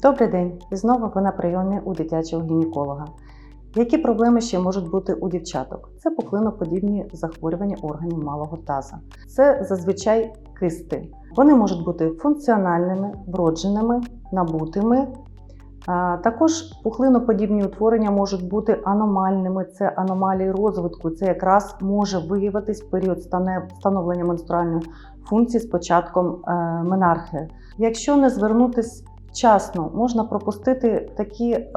Добрий день! І знову ви на прийомі у дитячого гінеколога. Які проблеми ще можуть бути у дівчаток? Це пухлиноподібні захворювання органів малого таза. Це зазвичай кисти. Вони можуть бути функціональними, вродженими, набутими. Також пухлиноподібні утворення можуть бути аномальними, це аномалії розвитку. Це якраз може виявитись період стане- становлення менструальної функції з початком е, менархи. Якщо не звернутись вчасно, можна пропустити такі е,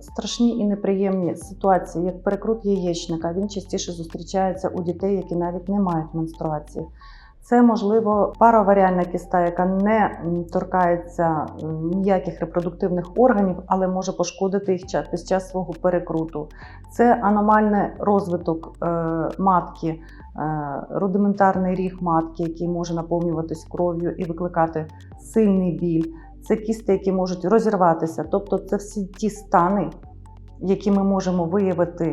страшні і неприємні ситуації, як перекрут яєчника. Він частіше зустрічається у дітей, які навіть не мають менструації. Це можливо пароваріальна кіста, яка не торкається ніяких репродуктивних органів, але може пошкодити їх під час свого перекруту. Це аномальний розвиток е, матки, е, рудиментарний ріг матки, який може наповнюватись кров'ю і викликати сильний біль. Це кісти, які можуть розірватися. Тобто, це всі ті стани, які ми можемо виявити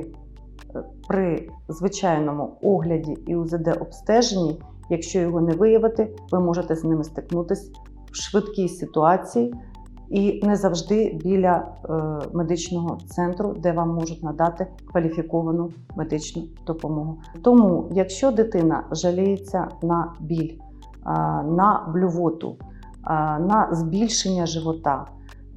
е, при звичайному огляді і УЗД-обстеженні. Якщо його не виявити, ви можете з ними стикнутися в швидкій ситуації і не завжди біля е, медичного центру, де вам можуть надати кваліфіковану медичну допомогу. Тому, якщо дитина жаліється на біль, на блювоту, на збільшення живота,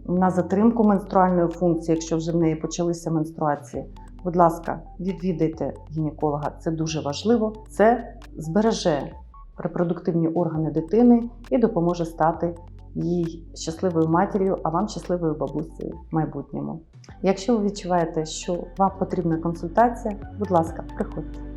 на затримку менструальної функції, якщо вже в неї почалися менструації, будь ласка, відвідайте гінеколога. Це дуже важливо. Це збереже репродуктивні органи дитини і допоможе стати їй щасливою матір'ю, а вам щасливою бабусею в майбутньому. Якщо ви відчуваєте, що вам потрібна консультація, будь ласка, приходьте.